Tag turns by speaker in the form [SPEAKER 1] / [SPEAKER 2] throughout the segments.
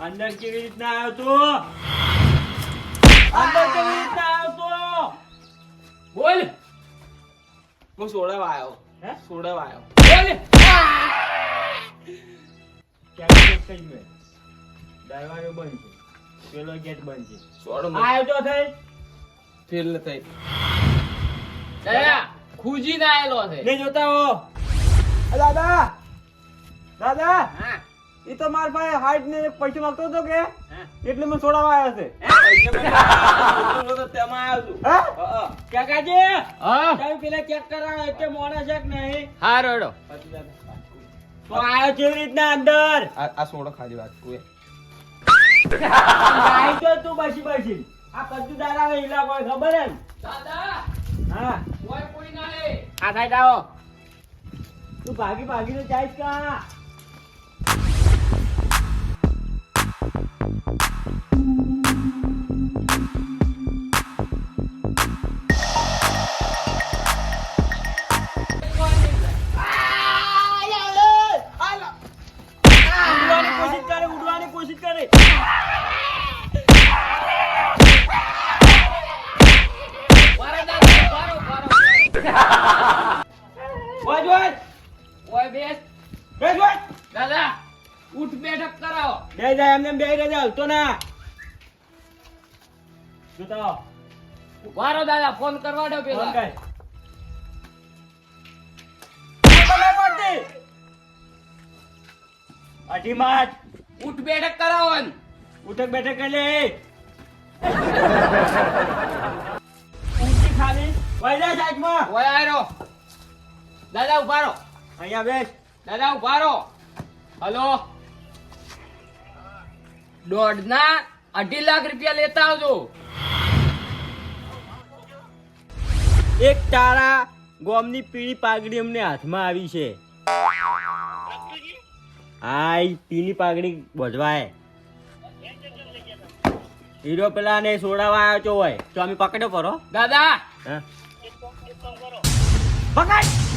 [SPEAKER 1] અંદર કેવી રીતના આવ્યો તો? અંદર કેવી રીતના આવ્યો
[SPEAKER 2] બોલ.
[SPEAKER 3] હું સોડાવા આવ્યો.
[SPEAKER 1] હે?
[SPEAKER 3] સોડાવા આવ્યો.
[SPEAKER 2] બોલ.
[SPEAKER 1] તું ક્યાં કઈ મેં દરવાજો બંધ છે. પેલો ગેટ બંધ છે.
[SPEAKER 3] સોડો
[SPEAKER 1] આવ્યો તો થઈ?
[SPEAKER 3] ન થઈ.
[SPEAKER 2] દાદા ખુજી ના આયેલો છે.
[SPEAKER 1] નહીં જોતા હો. દાદા. દાદા.
[SPEAKER 2] હા.
[SPEAKER 1] એ તો માર પાસે હાઈટ ને પૈસા માંગતો હતો કે. એટલે મને છોડાવવા આવ્યા છે.
[SPEAKER 3] તેમાં આવ્યો છું.
[SPEAKER 1] હા?
[SPEAKER 3] હા,
[SPEAKER 1] કાકાજી તમે પેલા ચેક કરાવો એટલે મોણા છે કે નહીં?
[SPEAKER 2] હા રોડો
[SPEAKER 1] તો આવ્યો કેવી રીતના અંદર?
[SPEAKER 3] આ સોડો ખાલી વાત
[SPEAKER 1] આઈ તો તું બસી બસી આ કદ્દુ દારા ઈલા કોઈ ખબર હે
[SPEAKER 2] દાદા!
[SPEAKER 1] હા.
[SPEAKER 2] કોઈ કોઈ ના લે.
[SPEAKER 1] આ સાઈડ આવો. તું ભાગી ભાગી ને જાય કા બે રહે હલતો ના. જોતા
[SPEAKER 2] વારો દાદા ફોન કરવા દો પેલા.
[SPEAKER 1] અઢી માર્ચ.
[SPEAKER 2] ઉઠ બેઠક કરાવો.
[SPEAKER 1] ઉઠક બેઠક કરી લે. ખાલી વહી સાઈડમાં
[SPEAKER 2] આયરો. દાદા ઉભારો
[SPEAKER 1] અહીંયા બેસ.
[SPEAKER 2] દાદા ઉભારો હલો. દોઢ ના અઢી લાખ રૂપિયા લેતા આવજો.
[SPEAKER 1] એક તારા ગોમની પીળી પાઘડી અમને હાથમાં આવી છે. હા એ પીળી પાઘડી બોધવાય. હીરો પેલા ને સોડાવા આવ્યો છો હોય. તો અમે પકડ્યો પરો
[SPEAKER 2] દાદા
[SPEAKER 1] હા. પકડ!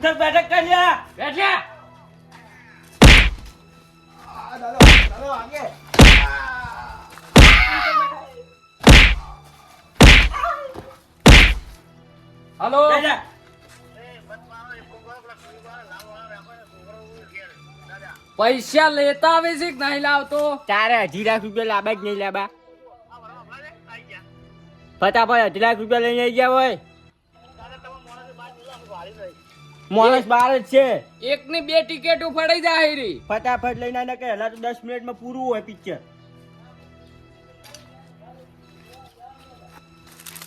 [SPEAKER 1] ઉઠક બેઠક કરી લ્યા
[SPEAKER 2] બેઠા. હલો.
[SPEAKER 1] બેઠા.
[SPEAKER 2] પૈસા લેતા આવે છે કે નહીં લાવતો?
[SPEAKER 1] તારે અઢી લાખ રૂપિયા લાવવા જ નહીં લાવવા. ફટાફટ અઢી લાખ રૂપિયા લઈને આવી ગયા હોય. માણસ બાર જ છે.
[SPEAKER 2] એક ની બે ટિકિટો ફડાઈ જાય રી
[SPEAKER 1] ફટાફટ લઈને આને કે હલા તો દસ મિનિટમાં પૂરું હોય પિક્ચર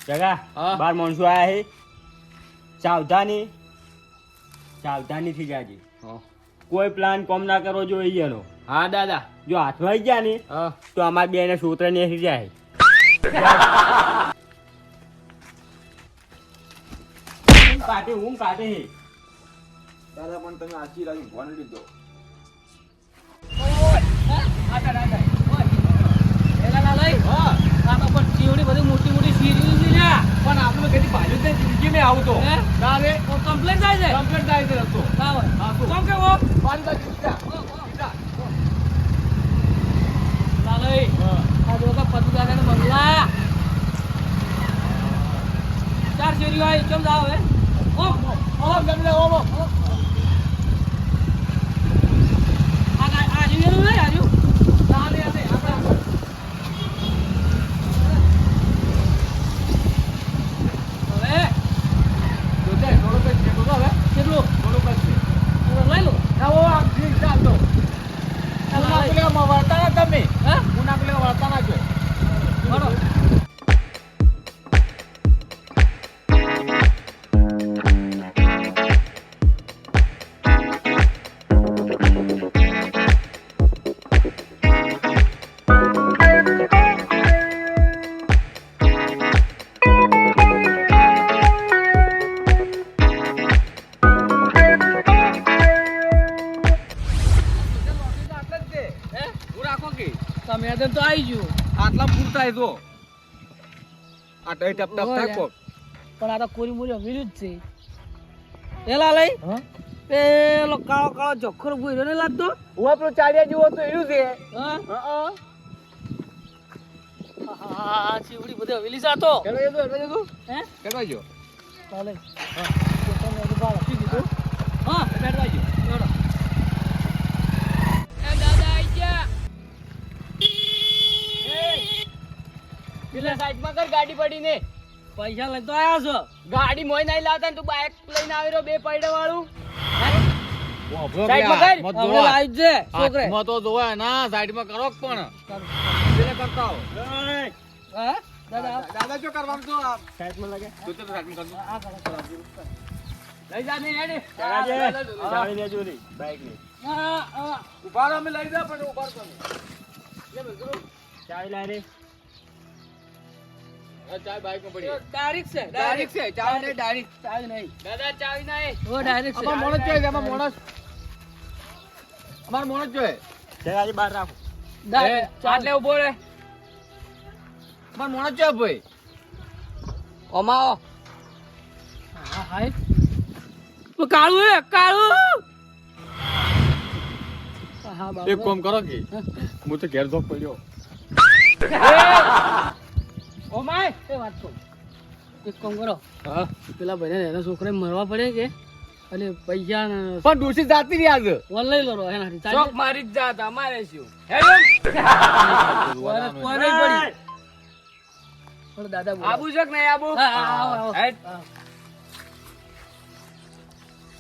[SPEAKER 1] જગા
[SPEAKER 2] હા.
[SPEAKER 1] બાર માણસો આયા હે. સાવધાની સાવધાની થી જાજી. કોઈ પ્લાન કોમ ના કરવો જોઈએ એનો
[SPEAKER 2] હા દાદા.
[SPEAKER 1] જો હાથમાં આવી ગયા ને
[SPEAKER 2] હા.
[SPEAKER 1] તો અમાર બે ને સૂત્ર ને જાય. કાઢે ઊંઘ કાઢે
[SPEAKER 3] દાદા, પણ તમે આખી રાત ભણ લીધો.
[SPEAKER 2] પણ શેરી કદી ભાજુ જ જિંદગી ઓમ આવું તો ઓમ કમ્પ્લેન થાય તો આ
[SPEAKER 3] ટઈ ટપ ટપ થાય કોક.
[SPEAKER 2] પણ આ તો કોરી મોરી જ છે. એલા લઈ. પેલો કાળો કાળો ચોખ્ખો ભૂરો ને લાગતો.
[SPEAKER 3] હું આપણો ચાડિયા જેવો તો એવું છે.
[SPEAKER 2] હા?
[SPEAKER 3] હા
[SPEAKER 2] હા. ચીવડી બધે હવેલી જાતો
[SPEAKER 3] કેલો જો એટલે જતો
[SPEAKER 2] હે?
[SPEAKER 3] જો
[SPEAKER 2] ચાલે. હા. બેઠવા જો
[SPEAKER 4] પેલા સાઈડમાં કર ગાડી પડીને.
[SPEAKER 2] પૈસા લઈ તો આવ્યા છો.
[SPEAKER 4] ગાડી મોય નહીં લાવતા ને તું બાઇક લઈને આવી રહ્યો બે પૈડા વાળું
[SPEAKER 3] સાઈડમાં
[SPEAKER 4] સાઈડમાં કર.
[SPEAKER 2] હવે લાવી જ છે છોકરે.
[SPEAKER 3] હાથમાં તો જોવાય ના સાઈડમાં કરો જ પણ. પેલે કરતા હો
[SPEAKER 2] હા? દાદા
[SPEAKER 3] દાદા શું કરવાનું તો આ
[SPEAKER 1] સાઈડમાં લાગે.
[SPEAKER 3] તું તો સાઈડમાં કરજો.
[SPEAKER 4] લઈ જા ને હેડે.
[SPEAKER 1] ચાવી લેજો રી. બાઈકની
[SPEAKER 2] હા હા.
[SPEAKER 3] અમે લઈ જા પણ ઊભા તમે.
[SPEAKER 1] ચાવી લાય રે.
[SPEAKER 2] ડાયરેક્ટ છે
[SPEAKER 3] ડાયરેક્ટ છે ચાય નહીં ડાયરેક્ટ
[SPEAKER 2] ચાવી નહીં.
[SPEAKER 4] દાદા ચાવી ના
[SPEAKER 2] ઓ ડાયરેક્ટ છે.
[SPEAKER 3] અમાર મોણસ જોઈએ અમાર મોણસ? અમાર મોણસ જોઈએ
[SPEAKER 1] ચલાજી બહાર રાખો.
[SPEAKER 4] આટલે ઊભો રે
[SPEAKER 3] અમાર મોણસ જોઈએ ભાઈ.
[SPEAKER 4] ઓમાઓ.
[SPEAKER 2] હા હાય. કાળું હે કાળું
[SPEAKER 3] એક કામ કરો કે હું તો ઘેર જોક પડ્યો.
[SPEAKER 2] ઓમાય એ વાત તો એક કામ કરો.
[SPEAKER 3] હા.
[SPEAKER 2] પેલા ભાઈને એના છોકરાને મરવા પડે કે? અને પૈસા ને
[SPEAKER 3] પણ ડોસી જાતી રહી આજ.
[SPEAKER 2] ઓનલાઈન લડો એના
[SPEAKER 4] ચોક મારી જ જાત અમારે શું
[SPEAKER 2] પણ દાદા બોલો.
[SPEAKER 4] આબુ છે કે નહીં આબુ.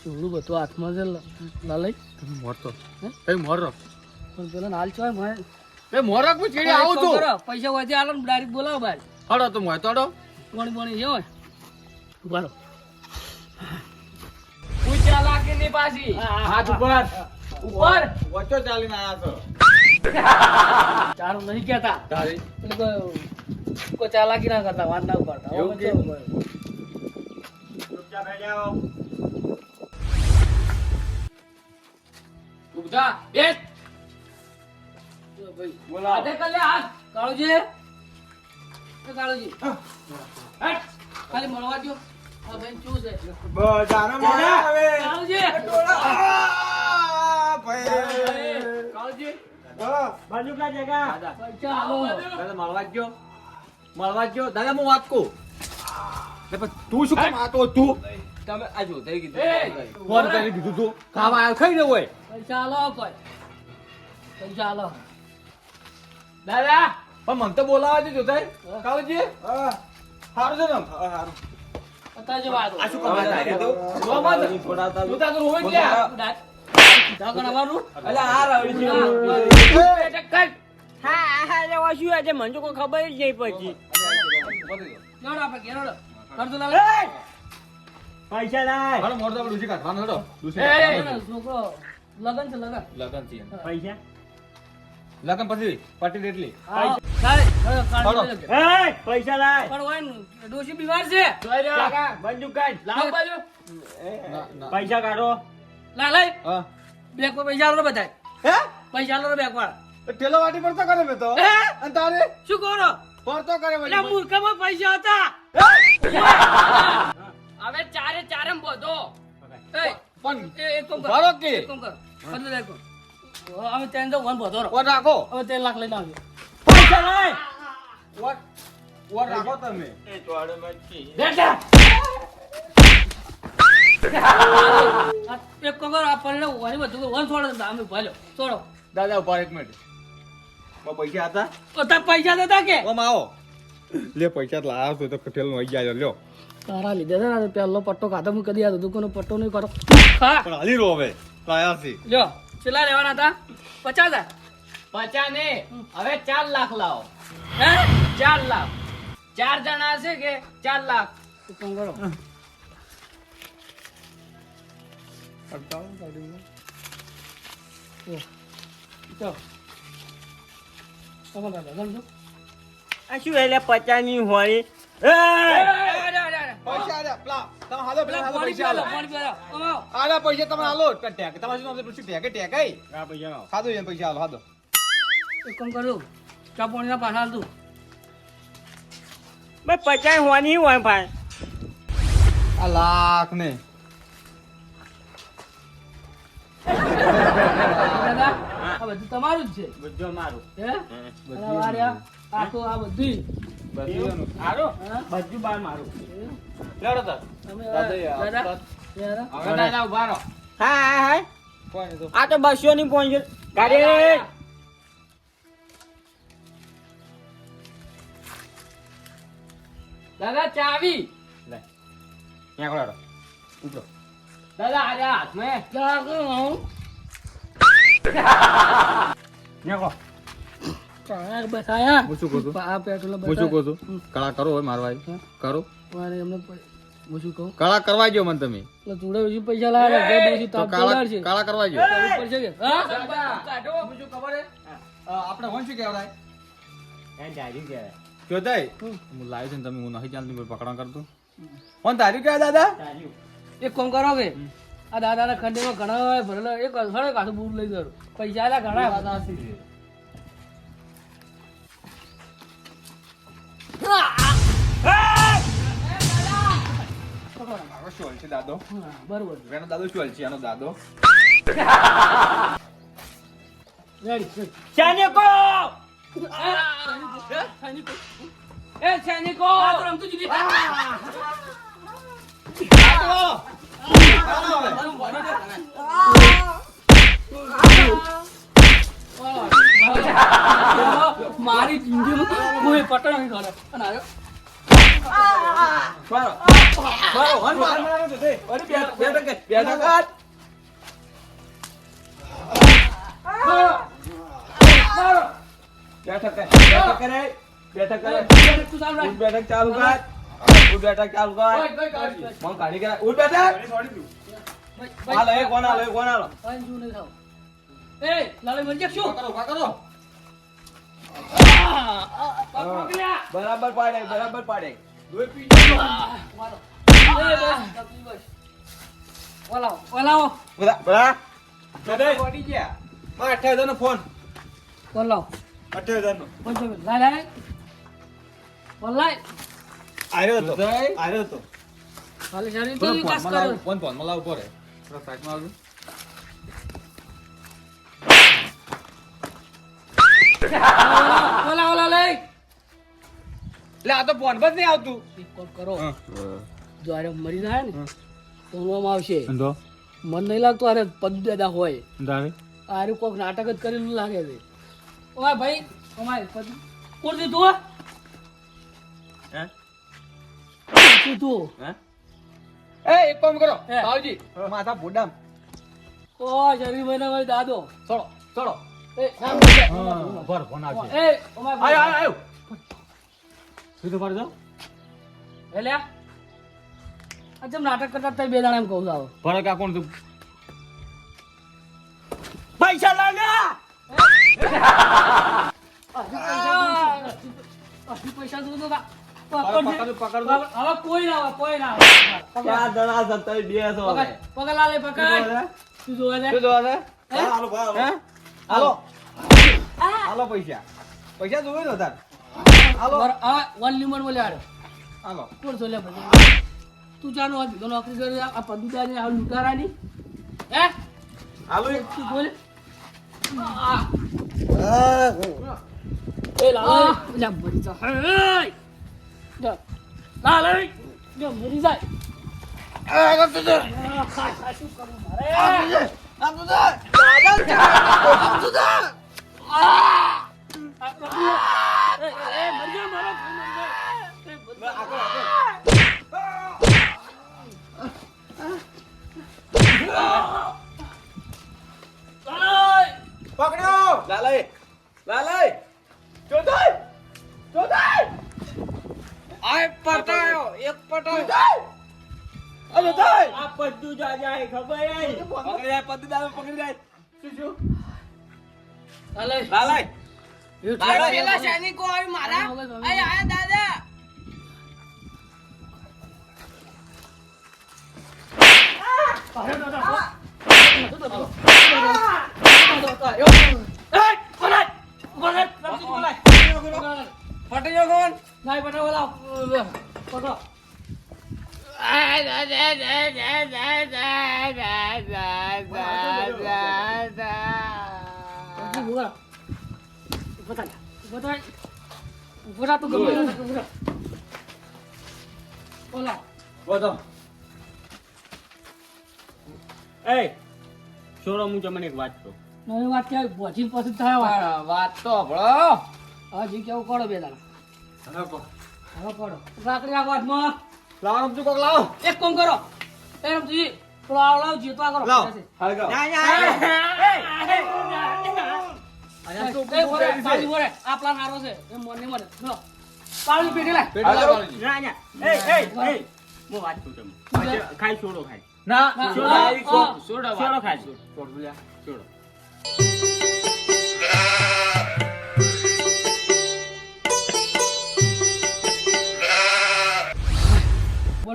[SPEAKER 2] ચૂડું બધું હાથમાં છે લ- લાલય
[SPEAKER 3] તમે મોરતો.
[SPEAKER 2] હે?
[SPEAKER 3] કઈ મોરો.
[SPEAKER 2] પણ પેલા નાલ
[SPEAKER 3] છો મોરક હું આવું છું?
[SPEAKER 2] પૈસા હોય આલો ને ડાયરેક્ટ બોલાવો બાર
[SPEAKER 3] હડો તો મોય તોડો
[SPEAKER 2] કોણી બોણી છે. હોય ઊભા રહો.
[SPEAKER 4] લાગી ની પાછી.
[SPEAKER 3] હાથ ઉપર.
[SPEAKER 4] ઉપર.
[SPEAKER 3] વચ્ચો ચાલીને આયા છો.
[SPEAKER 2] ચારું નહીં કહેતા.
[SPEAKER 3] તારી.
[SPEAKER 2] કોઈ ચાલાકી ના કરતા વાત ના ઉપાડતા.
[SPEAKER 3] એવું કે?
[SPEAKER 1] ચૂપચાપ બેઠ જાઓ
[SPEAKER 4] ઊભા બેસ.
[SPEAKER 2] બોલા ભાઈ
[SPEAKER 1] બોલો
[SPEAKER 4] હાથે.
[SPEAKER 2] કાળુજી. કાળુજી
[SPEAKER 4] હેડ.
[SPEAKER 2] ખાલી મળવા દો આ શું છે.
[SPEAKER 1] બધાનો મોઢા હવે
[SPEAKER 2] કાળુજી
[SPEAKER 4] કાળજી
[SPEAKER 1] બાજુ કા જગા.
[SPEAKER 2] પૈસા આલો
[SPEAKER 3] દાદા મળવા ગયો મળવા ગયો દાદા હું વાત કહું? તું શું કામ આતો તું? તમે આ જો થઈ
[SPEAKER 4] એ,
[SPEAKER 3] કીધું ફોન કરી કીધું તું. ખાવા આવ્યો ખાઈ ને હોય?
[SPEAKER 2] પૈસા આલો કોઈ. પૈસા આલો
[SPEAKER 4] દાદા
[SPEAKER 3] પણ મને તો બોલાવા જ જોતા કાળજી હારું છે ને
[SPEAKER 1] હા હા આજે મને કોઈ ખબર જ નહીં પછી. પૈસા લાય
[SPEAKER 3] હાલો મોર તો આપણે ડૂસી કાઢવાનો હેડો ડૂસી
[SPEAKER 4] એ,
[SPEAKER 3] કાઢવાનો.
[SPEAKER 2] છોકરો લગન છે લગન
[SPEAKER 3] લગન છે
[SPEAKER 1] પૈસા
[SPEAKER 3] લગન પછી પટી એટલી.
[SPEAKER 1] પૈસા લાય.
[SPEAKER 2] પણ ડોશી બીમાર છે.
[SPEAKER 1] બંદૂક કાઢ.
[SPEAKER 4] લાવ બાજુ.
[SPEAKER 1] પૈસા કાઢો.
[SPEAKER 2] લા
[SPEAKER 3] લઈ.
[SPEAKER 2] બેગ પર પૈસા આલો બધા
[SPEAKER 3] હે?
[SPEAKER 2] પૈસા આલો બેગ પર
[SPEAKER 3] ટેલો વાટી પડતો કરે મે તો.
[SPEAKER 2] હે?
[SPEAKER 3] અને તારે?
[SPEAKER 2] શું કરો?
[SPEAKER 3] પડતો કરે
[SPEAKER 2] એટલે મૂર્ખામાં પૈસા હતા.
[SPEAKER 4] હવે ચારે ચારમ બધો.
[SPEAKER 3] પણ
[SPEAKER 2] એ એક કામ કર.
[SPEAKER 3] ભરો કે?
[SPEAKER 2] એક કામ કર. કામ. હવે ત્યાં તો વન
[SPEAKER 3] ઓર રાખો.
[SPEAKER 2] હવે તે લાખ લઈને આવજો.
[SPEAKER 1] પૈસા લાય
[SPEAKER 3] ઓર ઓર રાખો તમે.
[SPEAKER 1] એ ચોડો મચ્છી
[SPEAKER 4] બેઠા.
[SPEAKER 2] એક કામ કરો, આ બધું વન છોડો અમે ભાલ્યો. છોડો.
[SPEAKER 3] દાદા ઉપર એક મિનિટ. પૈસા હતા?
[SPEAKER 2] પૈસા દેતા કે?
[SPEAKER 3] ઓમ આવો. લે પૈસા લાવ્યો તો તો કટેલ નો ગયા લ્યો.
[SPEAKER 2] તારા લીધે છે ને પેલો પટ્ટો ખાધો હું કદી આ દુકાનો પટ્ટો નહીં કરો હા
[SPEAKER 3] પણ હાલી રો હવે લાયા છે
[SPEAKER 2] લ્યો. કેટલા લેવાના હતા? પચાસ હજાર?
[SPEAKER 4] પચાસ ને હવે ચાર લાખ લાવો.
[SPEAKER 2] હે?
[SPEAKER 4] ચાર લાખ. ચાર જણા છે કે ચાર લાખ?
[SPEAKER 2] એક કરો.
[SPEAKER 1] આ શું એટલે પચાની હોય એ!
[SPEAKER 3] પૈસા આલ્યા પેલા તમે હાલો
[SPEAKER 2] પેલા પાણી પીવા લો, પાણી પીવા લો. આમ આવો.
[SPEAKER 3] આલા પૈસા તમે હાલો. ટેક તમારે શું નામ પૂછ્યું ટેકે ટેકાઈ
[SPEAKER 1] આ પૈસા લાવો.
[SPEAKER 3] ખાધો એને પૈસા હાલો હાલો.
[SPEAKER 2] એક કામ કરું ચા પાણીના પાછા હાલ તું.
[SPEAKER 1] ભાઈ હોવાની હોય ભાઈ?
[SPEAKER 3] આ લાખ ને.
[SPEAKER 2] દાદા આ બધું તમારું જ છે.
[SPEAKER 1] બધું મારું
[SPEAKER 2] હે? આ તો આ બધું?
[SPEAKER 1] બધું બાર મારું.
[SPEAKER 3] લેડો તાર.
[SPEAKER 2] તમે
[SPEAKER 3] દાદા, એ
[SPEAKER 2] દાદા
[SPEAKER 3] આપતા-
[SPEAKER 2] દાદા
[SPEAKER 3] હવે દાદા ઊભા રહો.
[SPEAKER 1] હા હા હા.
[SPEAKER 3] કોઈ નહીં તો.
[SPEAKER 1] આ તો બસો ની પહોંચ્યો ગાડી
[SPEAKER 4] દાદા ચાવી.
[SPEAKER 1] લે. ત્યાં કોણ ઉપરો
[SPEAKER 4] દાદા આજે હાથમાં.
[SPEAKER 2] ચા કરું હું
[SPEAKER 1] ત્યાં કોણ
[SPEAKER 2] ચા બસ આયા
[SPEAKER 3] હું શું કહું છું?
[SPEAKER 2] આ પેટ્રોલ
[SPEAKER 3] હું શું કહું છું? કળા કરો હોય મારા કરો.
[SPEAKER 2] મારે એમને હું શું કહું?
[SPEAKER 3] કળા કરવા ગયો મને તમે.
[SPEAKER 2] એટલે જોડે બીજું પૈસા લાવે તાપ
[SPEAKER 3] કાળા. કાળા કરવા ગયો
[SPEAKER 2] કે? હા?
[SPEAKER 4] કાઢો.
[SPEAKER 3] શું ખબર હે. આપણે કોણ શું કહેવાય?
[SPEAKER 1] એને ધાર્યું કહેવાય.
[SPEAKER 3] જોતાઈ હું લાવ્યો છે ને તમે હું નહીં ચાલતી પકડા કરતો. કોણ તારી કહેવાય દાદા?
[SPEAKER 2] એક કોમ કરો કે આ દાદાના ખંડેમાં ઘણા ભરેલો એક કાઢું બૂટ લઈ ગયો પૈસા ઘણા.
[SPEAKER 3] મારો શોલ છે દાદો
[SPEAKER 2] બરોબર.
[SPEAKER 3] એનો દાદો શોલ છે એનો દાદો
[SPEAKER 1] સૈનિકો
[SPEAKER 4] એ સૈનિકો
[SPEAKER 2] રમતું જુદી મારી જિંદગીમાં કોઈ પટણ નહીં કરે અને આવ્યો.
[SPEAKER 3] બેઠક ચાલુ કર બેઠક ચાલુ કર મન કાઢી કર બેઠક હાલો એ કોણ હાલો એ કોણ હાલો?
[SPEAKER 2] એ લાલે મરજે શું?
[SPEAKER 3] કરો કરો. બરાબર પાડે બરાબર પાડે. દોય પી
[SPEAKER 2] મારો એ બસ. ઓલાવો ઓલાવો.
[SPEAKER 3] બરા બરા દે પડી ગયા. માં 28000 નો ફોન.
[SPEAKER 2] ઓલાવો.
[SPEAKER 3] 28000 નો
[SPEAKER 2] પંચો લાય લાય. ઓલાય
[SPEAKER 3] આયો તો. આયો તો.
[SPEAKER 2] ખાલી શરીર તો વિકાસ કર્યો
[SPEAKER 3] ફોન ફોનમાં લાવ પડે. થોડા સાઈડમાં આવજો.
[SPEAKER 2] ઓલા ઓલા લઈ.
[SPEAKER 3] લે આ તો ફોન પર નહીં આવતું.
[SPEAKER 2] કોલ કરો. જો આરે મરી જાય ને તો આવશે. મન નહીં લાગતું અરે પદ દાદા હોય. આરે કોક નાટક જ કરેલું લાગે છે. ઓય ભાઈ અમારે પદ કોણ દીધું
[SPEAKER 1] હે?
[SPEAKER 2] તું તું?
[SPEAKER 1] હે?
[SPEAKER 3] એ એક કામ કરો. બાવજી માથા ભોડામ
[SPEAKER 2] ઓ શરીર ભાઈ દાદો.
[SPEAKER 3] ચલો ચલો.
[SPEAKER 2] એ નામ બોલ.
[SPEAKER 3] ભર ફોન આવશે. આયો આયો
[SPEAKER 2] નાટક કરતા તઈ બે એમ કહું
[SPEAKER 3] કા કોણ તું
[SPEAKER 1] પૈસા
[SPEAKER 2] તો
[SPEAKER 3] પકડ પકડ
[SPEAKER 2] હવે કોઈ ના આવે કોઈ ના આવે.
[SPEAKER 1] ચાર બે
[SPEAKER 2] પકડ પકડ લાલે પકડ. તું જોવે છે?
[SPEAKER 3] શું જોવા છે?
[SPEAKER 2] હે?
[SPEAKER 3] હે? હાલો. હાલો. પૈસા. પૈસા જોવે ને તાર હાલો.
[SPEAKER 2] આ વન લિમર બોલે હારે.
[SPEAKER 3] હાલો.
[SPEAKER 2] કોણ છો ભાઈ? તું જાનો આ બીજો નોકરી કરે આ પદુદાની આ લૂંટારાની. હે?
[SPEAKER 3] હાલો
[SPEAKER 2] તું બોલ. આ. એ લાલે. લા મરી જા. હે જા લાલે. જા મરી જાય આ, ગતજો ખા ખા શું કરું મરી? જા. લાલે!
[SPEAKER 3] પકડ્યો લાલય લાલય ચોદાય ચોદાય
[SPEAKER 4] આ પટાયો એક પટાયો
[SPEAKER 3] અરે દાય
[SPEAKER 1] આ પદ્દુ જા જાય ખબર આઈ
[SPEAKER 3] પકડી જાય પદ્દુ દાવે પકડી જાય શું શું હાલે
[SPEAKER 2] હાલે
[SPEAKER 3] લાલે!
[SPEAKER 4] પેલા સૈનિકો આવી મારા અહીં આયા દાદા!
[SPEAKER 2] જો કોણ નાઈ બનાવો લાવ
[SPEAKER 1] છોડો હું તમને એક વાત કહું.
[SPEAKER 2] નવી વાત ક્યાં? ભોજી પસંદ થાય વાત.
[SPEAKER 4] તો
[SPEAKER 2] હજી કેવું કરો બે દાડા. હવે કરો રાત્રે આ વાતમાં
[SPEAKER 3] લાવો રમજુ કોક લાવ
[SPEAKER 2] એક કોમ કરો એ રમજી લાવ લાવ જીતવા કરો
[SPEAKER 3] લાવ હાલ ગાઓ.
[SPEAKER 1] ના, ના, એ,
[SPEAKER 2] એ. આ પ્લાન છે એમ મને પાણી પેટી લાય
[SPEAKER 1] ના, ના. એ, એ, એ, હું વાત કહું તમને ખાઈ- ખાઈ છોડો ખાઈ
[SPEAKER 3] ના
[SPEAKER 2] ના,
[SPEAKER 3] છોડો, છોડો.
[SPEAKER 4] છોડો
[SPEAKER 1] છોડો ખાઈ
[SPEAKER 3] છોડો,
[SPEAKER 1] છોડો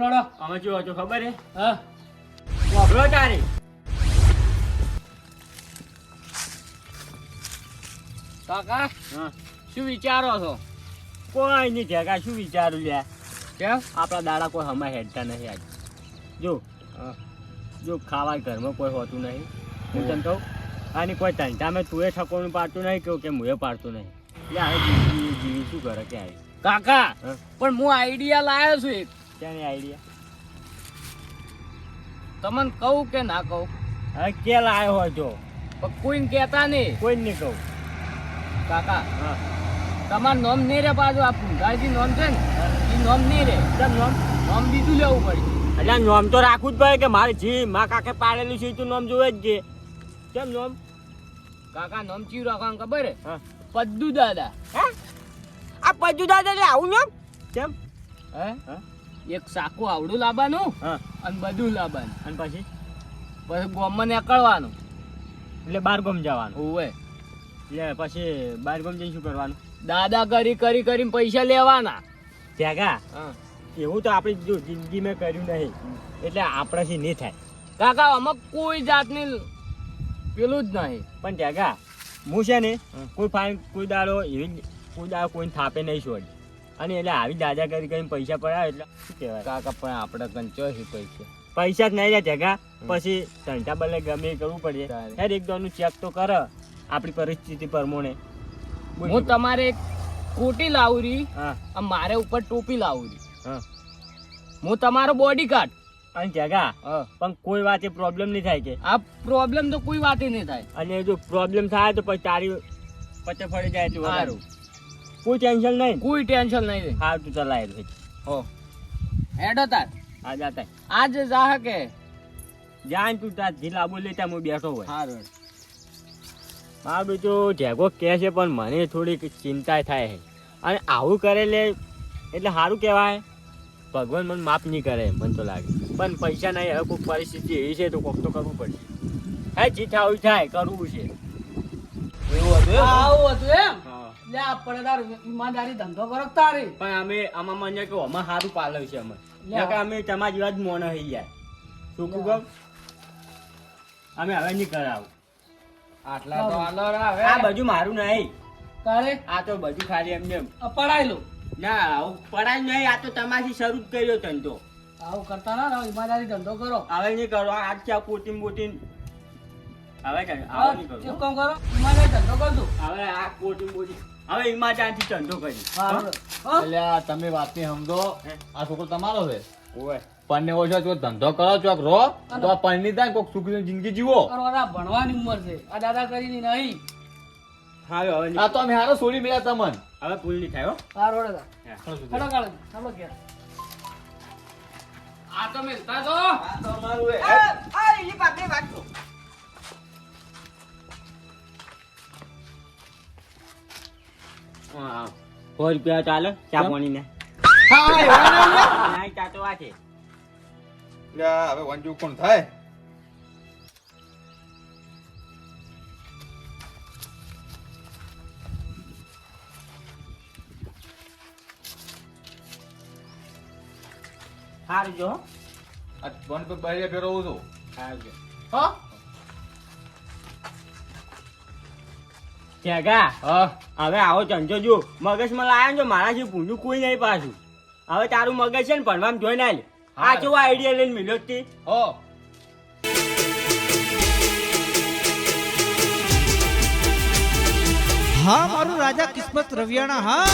[SPEAKER 2] બોલો
[SPEAKER 1] અમે શું હતો ખબર હે?
[SPEAKER 2] હા.
[SPEAKER 1] વાપરો તારી.
[SPEAKER 4] કાકા
[SPEAKER 1] હા.
[SPEAKER 4] શું વિચારો છો?
[SPEAKER 1] કોઈ નહીં જગા શું વિચારું લ્યા?
[SPEAKER 4] કેમ?
[SPEAKER 1] આપણા દાડા કોઈ હમણાં હેડતા નહીં આજ. જો. જો ખાવા ઘરમાં કોઈ હોતું નહીં. હું તને કહું આની કોઈ ધંધામાં તું એ ઠકોનું પાડતું નહીં કેવું કે હું એ પાડતું નહીં. એટલે હવે જીવી શું કરે કે આવી
[SPEAKER 4] કાકા. પણ હું આઈડિયા લાવ્યો છું એક.
[SPEAKER 1] ક્યાંની આઈડિયા
[SPEAKER 4] તમને કહું કે ના કહું?
[SPEAKER 1] હવે કે લાયો હોય જો.
[SPEAKER 4] પણ કોઈને કહેતા નહીં.
[SPEAKER 1] કોઈ નહીં કહું.
[SPEAKER 4] કાકા
[SPEAKER 1] હા.
[SPEAKER 4] તમારું નામ નહીં રે પાછું આ પૂંધાજી નામ છે ને એ નામ નહીં રે.
[SPEAKER 1] કેમ નોમ?
[SPEAKER 4] નામ બીજું લેવું પડે.
[SPEAKER 1] એટલે નોમ તો રાખવું જ પડે કે મારે જી મા કાકે પાડેલું છે તો નોમ જોવે જ છે. કેમ નોમ?
[SPEAKER 4] કાકા નામ ચીવ રાખવાનું ખબર હે
[SPEAKER 1] હા.
[SPEAKER 4] પદ્દુ દાદા.
[SPEAKER 1] હે? આ પદ્દુ દાદા એટલે આવું નોમ? કેમ?
[SPEAKER 4] હે?
[SPEAKER 1] હા.
[SPEAKER 4] એક સાકું આવડું લાવવાનું
[SPEAKER 1] હા.
[SPEAKER 4] અને બધું લાવવાનું.
[SPEAKER 1] અને પછી?
[SPEAKER 4] પછી ગોમમાં નીકળવાનું.
[SPEAKER 1] એટલે બાર ગમ જવાનું.
[SPEAKER 4] ઓવે
[SPEAKER 1] એટલે પછી બાર ગમ જઈને શું કરવાનું?
[SPEAKER 4] દાદા કરી કરી કરીને પૈસા લેવાના.
[SPEAKER 1] ત્યાગા
[SPEAKER 4] હા.
[SPEAKER 1] એવું તો આપણી જો જિંદગી મેં કર્યું નહીં. એટલે આપણાથી નહીં થાય.
[SPEAKER 4] કાકા આમાં કોઈ જાતની પેલું જ નહીં.
[SPEAKER 1] પણ ત્યાગા હું છે ને કોઈ ફાઇન કોઈ દાડો એવી કોઈ દાડો કોઈને થાપે નહીં છોડી. અને એટલે આવી દાદા કરી કરીને પૈસા પડ્યા એટલે શું કહેવાય?
[SPEAKER 4] કાકા પણ આપણે કંચો છે પૈસા?
[SPEAKER 1] પૈસા જ નહીં રહ્યા જગા પછી ધંધા બદલે ગમે કરવું પડે. યાર એક દોનું ચેક તો કર આપણી પરિસ્થિતિ પ્રમાણે.
[SPEAKER 4] હું તમારે એક કોટી લાવરી
[SPEAKER 1] હા.
[SPEAKER 4] અને મારે ઉપર ટોપી લાવરી
[SPEAKER 1] હા.
[SPEAKER 4] હું તમારો બોડી કાર્ડ
[SPEAKER 1] અને જગા પણ કોઈ વાતે પ્રોબ્લેમ નહીં થાય કે?
[SPEAKER 4] આ પ્રોબ્લેમ તો કોઈ વાત નહીં થાય.
[SPEAKER 1] અને જો પ્રોબ્લેમ થાય તો પછી તારી પચે ફરી જાય તો
[SPEAKER 4] સારું.
[SPEAKER 1] કોઈ ટેન્શન નહીં.
[SPEAKER 4] કોઈ ટેન્શન નહીં
[SPEAKER 1] હા તું ચલાય ભાઈ.
[SPEAKER 4] હો. હેડો તાર.
[SPEAKER 1] આ જાતા
[SPEAKER 4] આજ જાહ કે
[SPEAKER 1] જાન તું તાર ઢીલા બોલે લેતા હું બેઠો હોય.
[SPEAKER 4] સારું
[SPEAKER 1] હા બીજો ઢેગો કહે છે પણ મને થોડીક ચિંતા થાય છે. અને આવું કરેલે એટલે સારું કહેવાય. ભગવાન મને માફ નહીં કરે મને તો લાગે. પણ પૈસા નહીં હવે કોઈ પરિસ્થિતિ એવી છે તો કોક તો કરવું પડશે. હે જી થાય થાય કરવું છે.
[SPEAKER 3] એવું હતું
[SPEAKER 2] આવું હતું એમ. લે આપણે તાર ઈમાનદારી ધંધો કરો તારી?
[SPEAKER 1] પણ અમે આમાં મને કે અમે સારું પાલવ છે અમે. કે અમે તમારા જેવા જ મોણ હઈ જાય શું કહું કહું? અમે હવે નહીં કરાવું.
[SPEAKER 4] આટલા તો આલો હવે.
[SPEAKER 1] આ બધું મારું નહીં.
[SPEAKER 2] તારે?
[SPEAKER 1] આ તો બધું ખાલી એમને એમ.
[SPEAKER 2] પડાયેલું?
[SPEAKER 1] ના આવું પડાય નહીં આ તો તમારી શરૂ જ કર્યો ધંધો.
[SPEAKER 2] આવું કરતા ના રહો ઈમાનદારી ધંધો કરો.
[SPEAKER 1] હવે નહીં કરો આ ક્યાં પોતીન પોતીન. હવે કઈ
[SPEAKER 2] આવું
[SPEAKER 1] હવે નહીં
[SPEAKER 2] એક
[SPEAKER 1] કરો
[SPEAKER 2] કામ કરો ઈમાનદારી ધંધો કરજો
[SPEAKER 1] હવે આ પોતીન પોતીન હવે ઈમાનદારથી ધંધો કરી
[SPEAKER 2] એટલે
[SPEAKER 3] અલ્યા તમે વાતની સમજો. આ છોકરો તમારો છે?
[SPEAKER 1] ઓય
[SPEAKER 3] પન્ને ઓછો છો ધંધો કરો છો રો તો આ પન્ની થાય કોઈક સુખી જિંદગી જીવો.
[SPEAKER 2] ભણવાની ઉંમર છે. આ દાદા કરીને નહીં.
[SPEAKER 1] હા હવે
[SPEAKER 3] આ તો અમે હારો છોડી મેળ્યા તમન.
[SPEAKER 1] હવે ભૂલ નહીં થાય હો.
[SPEAKER 2] હા રોડે ચાલો ઘેર.
[SPEAKER 4] આ તો મિલતા તો
[SPEAKER 1] હા, હા. સો રૂપિયા ચાલે ચા
[SPEAKER 3] કેમ?
[SPEAKER 1] પાણી ને
[SPEAKER 3] હા એવા નહીં લ્યા.
[SPEAKER 1] ના ચા તો આ છે
[SPEAKER 3] લ્યા, હવે વાંજુ કોણ થાય
[SPEAKER 1] સારું જો હો.
[SPEAKER 3] આ ફોન પર બહાર ફેરવું છું
[SPEAKER 1] સારું જો
[SPEAKER 3] હા
[SPEAKER 4] હા.
[SPEAKER 1] હવે આવો ચંચો જો મગજમાં લાયા ને જો મારા જે ભૂંડું કોઈ નહીં પાછું હવે તારું મગજ છે ને ભણવામાં જોઈને આલે. આ
[SPEAKER 4] જો
[SPEAKER 1] કેવો આઈડિયા લઈને મિલ્યો જ તે?
[SPEAKER 4] હો.
[SPEAKER 3] હા મારું રાજા કિસ્મત રવિયાણા હા.